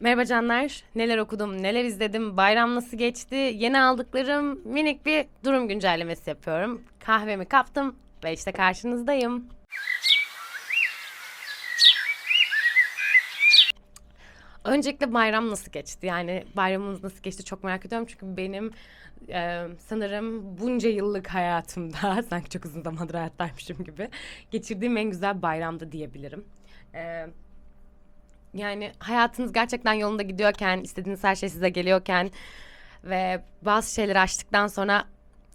Merhaba canlar. Neler okudum, neler izledim, bayram nasıl geçti, yeni aldıklarım minik bir durum güncellemesi yapıyorum. Kahvemi kaptım ve işte karşınızdayım. Öncelikle bayram nasıl geçti? Yani bayramımız nasıl geçti çok merak ediyorum. Çünkü benim e, sanırım bunca yıllık hayatımda, sanki çok uzun zamandır hayattaymışım gibi, geçirdiğim en güzel bayramdı diyebilirim. E, yani hayatınız gerçekten yolunda gidiyorken, istediğiniz her şey size geliyorken ve bazı şeyleri açtıktan sonra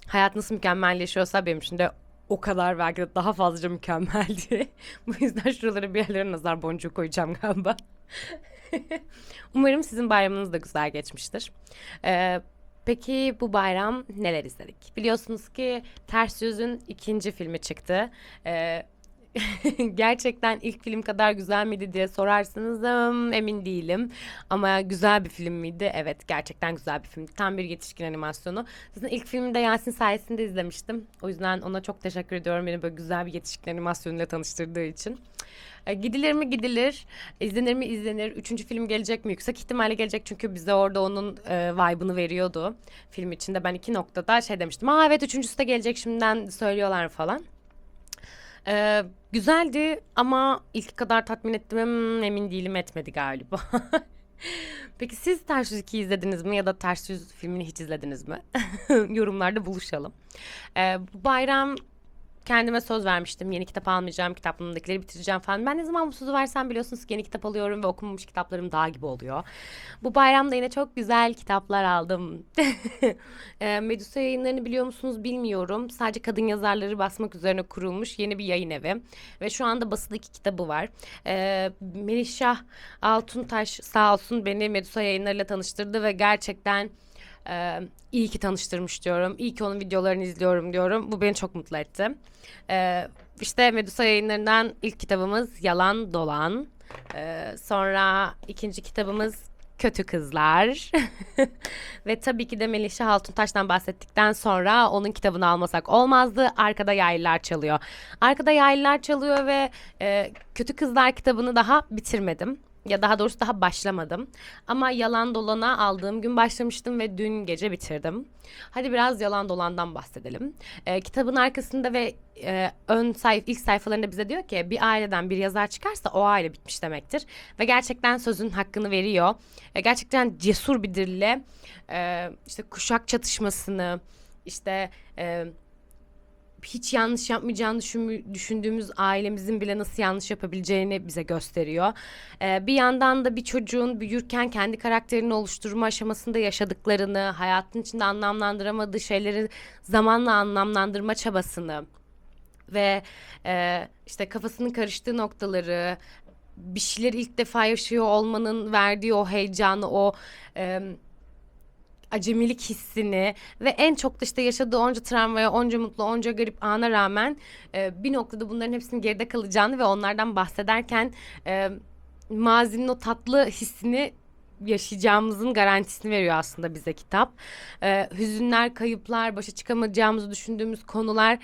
hayat nasıl mükemmelleşiyorsa benim için de o kadar belki de daha fazlaca mükemmeldi. Bu yüzden şuralara bir yerlere nazar boncuğu koyacağım galiba. Umarım sizin bayramınız da güzel geçmiştir. Ee, peki bu bayram neler izledik? Biliyorsunuz ki Ters Yüz'ün ikinci filmi çıktı. Ee, gerçekten ilk film kadar güzel miydi diye sorarsanız hmm, emin değilim. Ama güzel bir film miydi? Evet gerçekten güzel bir filmdi. Tam bir yetişkin animasyonu. Zaten ilk filmi de Yasin sayesinde izlemiştim. O yüzden ona çok teşekkür ediyorum beni böyle güzel bir yetişkin animasyonuyla tanıştırdığı için. E, gidilir mi gidilir, izlenir mi izlenir. Üçüncü film gelecek mi? Yüksek ihtimalle gelecek çünkü bize orada onun e, vibe'ını veriyordu. Film içinde ben iki noktada şey demiştim. Aa evet üçüncüsü de gelecek şimdiden söylüyorlar falan. Ee, güzeldi ama ilk kadar tatmin etti Hmm, emin değilim etmedi galiba. Peki siz Ters Yüz 2'yi izlediniz mi ya da Ters Yüz filmini hiç izlediniz mi? Yorumlarda buluşalım. Ee, bayram kendime söz vermiştim. Yeni kitap almayacağım, kitaplığımdakileri bitireceğim falan. Ben ne zaman bu sözü versem biliyorsunuz ki yeni kitap alıyorum ve okumamış kitaplarım dağ gibi oluyor. Bu bayramda yine çok güzel kitaplar aldım. e, Medusa yayınlarını biliyor musunuz bilmiyorum. Sadece kadın yazarları basmak üzerine kurulmuş yeni bir yayın evi. Ve şu anda basılı iki kitabı var. E, Melihşah Altuntaş sağ olsun beni Medusa yayınlarıyla tanıştırdı ve gerçekten... Ee, iyi ki tanıştırmış diyorum. İyi ki onun videolarını izliyorum diyorum. Bu beni çok mutlu etti. Ee, işte Medusa yayınlarından ilk kitabımız Yalan Dolan. Ee, sonra ikinci kitabımız Kötü Kızlar. Ve tabii ki de Melihşah Altuntaş'tan bahsettikten sonra onun kitabını almasak olmazdı. Arkada Yaylılar Çalıyor. Arkada Yaylılar Çalıyor ve e, Kötü Kızlar kitabını daha bitirmedim. Ya daha doğrusu daha başlamadım. Ama Yalan Dolan'a aldığım gün başlamıştım ve dün gece bitirdim. Hadi biraz Yalan Dolan'dan bahsedelim. Ee, kitabın arkasında ve e, ön sayf ilk sayfalarında bize diyor ki bir aileden bir yazar çıkarsa o aile bitmiş demektir. Ve gerçekten sözün hakkını veriyor. E, gerçekten cesur bir dille e, işte kuşak çatışmasını işte... E, hiç yanlış yapmayacağını düşün, düşündüğümüz ailemizin bile nasıl yanlış yapabileceğini bize gösteriyor. Ee, bir yandan da bir çocuğun büyürken kendi karakterini oluşturma aşamasında yaşadıklarını, hayatın içinde anlamlandıramadığı şeyleri zamanla anlamlandırma çabasını ve e, işte kafasının karıştığı noktaları, bir şeyleri ilk defa yaşıyor olmanın verdiği o heyecanı, o e, acemilik hissini ve en çok da işte yaşadığı onca travmaya, onca mutlu, onca garip ana rağmen e, bir noktada bunların hepsinin geride kalacağını ve onlardan bahsederken e, mazinin o tatlı hissini yaşayacağımızın garantisini veriyor aslında bize kitap. E, hüzünler, kayıplar, başa çıkamayacağımızı düşündüğümüz konular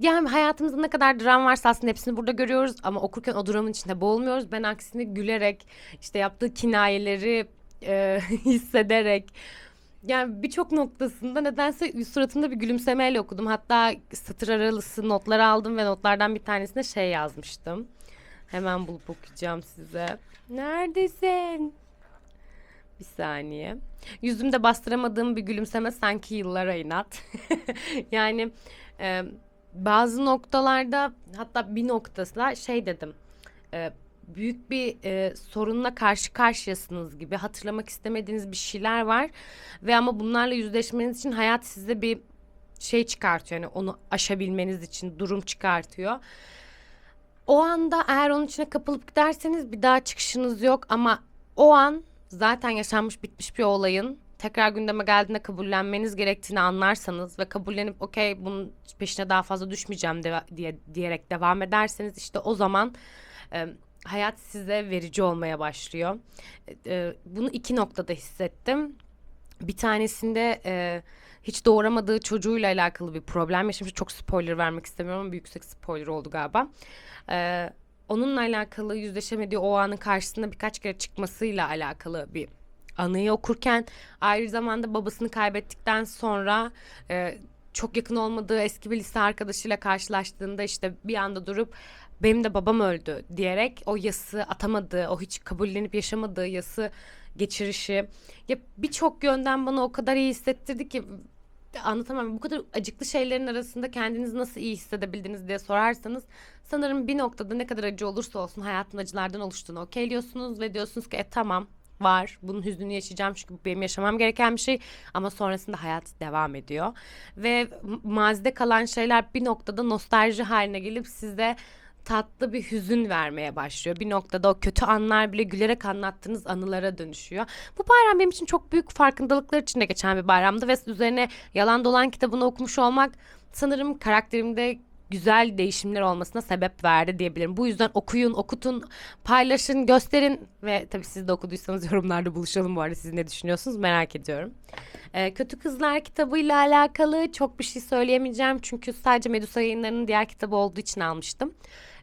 yani hayatımızda ne kadar dram varsa aslında hepsini burada görüyoruz ama okurken o dramın içinde boğulmuyoruz. Ben aksine gülerek işte yaptığı kinayeleri e, hissederek yani birçok noktasında nedense suratımda bir gülümsemeyle okudum. Hatta satır aralısı notlar aldım ve notlardan bir tanesine şey yazmıştım. Hemen bulup okuyacağım size. Neredesin? Bir saniye. Yüzümde bastıramadığım bir gülümseme sanki yıllara inat. yani e, bazı noktalarda hatta bir noktasında şey dedim. E, büyük bir e, sorunla karşı karşıyasınız gibi hatırlamak istemediğiniz bir şeyler var. Ve ama bunlarla yüzleşmeniz için hayat size bir şey çıkartıyor. Yani onu aşabilmeniz için durum çıkartıyor. O anda eğer onun içine kapılıp giderseniz bir daha çıkışınız yok. Ama o an zaten yaşanmış bitmiş bir olayın tekrar gündeme geldiğinde kabullenmeniz gerektiğini anlarsanız ve kabullenip okey bunun peşine daha fazla düşmeyeceğim de, diye diyerek devam ederseniz işte o zaman e, hayat size verici olmaya başlıyor. E, bunu iki noktada hissettim. Bir tanesinde e, hiç doğuramadığı çocuğuyla alakalı bir problem yaşamış. Çok spoiler vermek istemiyorum ama bir yüksek spoiler oldu galiba. E, onunla alakalı yüzleşemediği o anın karşısında birkaç kere çıkmasıyla alakalı bir anıyı okurken ayrı zamanda babasını kaybettikten sonra e, çok yakın olmadığı eski bir lise arkadaşıyla karşılaştığında işte bir anda durup benim de babam öldü diyerek o yası atamadığı, o hiç kabullenip yaşamadığı yası geçirişi ya birçok yönden bana o kadar iyi hissettirdi ki anlatamam. Bu kadar acıklı şeylerin arasında kendinizi nasıl iyi hissedebildiniz diye sorarsanız sanırım bir noktada ne kadar acı olursa olsun hayatın acılardan oluştuğunu okeyliyorsunuz ve diyorsunuz ki e tamam var. Bunun hüznünü yaşayacağım çünkü benim yaşamam gereken bir şey ama sonrasında hayat devam ediyor. Ve mazide kalan şeyler bir noktada nostalji haline gelip size tatlı bir hüzün vermeye başlıyor. Bir noktada o kötü anlar bile gülerek anlattığınız anılara dönüşüyor. Bu bayram benim için çok büyük farkındalıklar içinde geçen bir bayramdı ve üzerine Yalan Dolan kitabını okumuş olmak sanırım karakterimde güzel değişimler olmasına sebep verdi diyebilirim. Bu yüzden okuyun, okutun, paylaşın, gösterin ve tabii siz de okuduysanız yorumlarda buluşalım bu arada siz ne düşünüyorsunuz merak ediyorum. Ee, Kötü Kızlar kitabıyla alakalı çok bir şey söyleyemeyeceğim çünkü sadece Medusa yayınlarının diğer kitabı olduğu için almıştım.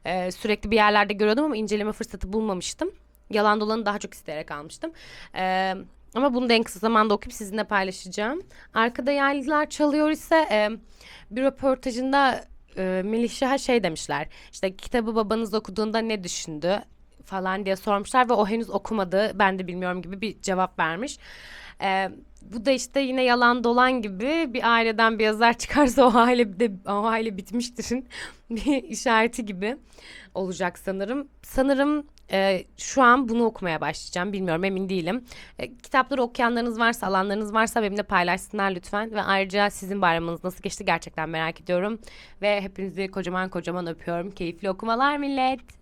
Ee, sürekli bir yerlerde görüyordum ama inceleme fırsatı bulmamıştım. Yalan dolanı daha çok isteyerek almıştım. Ee, ama bunu da en kısa zamanda okuyup sizinle paylaşacağım. Arkada yaylılar çalıyor ise e, bir röportajında e, Melih Şah'a şey demişler. İşte kitabı babanız okuduğunda ne düşündü falan diye sormuşlar ve o henüz okumadı. Ben de bilmiyorum gibi bir cevap vermiş. E, bu da işte yine yalan dolan gibi bir aileden bir yazar çıkarsa o aile de o aile bitmiştir bir işareti gibi olacak sanırım. Sanırım e, şu an bunu okumaya başlayacağım. Bilmiyorum emin değilim. E, kitapları okuyanlarınız varsa, alanlarınız varsa benimle paylaşsınlar lütfen. Ve ayrıca sizin bayramınız nasıl geçti gerçekten merak ediyorum. Ve hepinizi kocaman kocaman öpüyorum. Keyifli okumalar millet.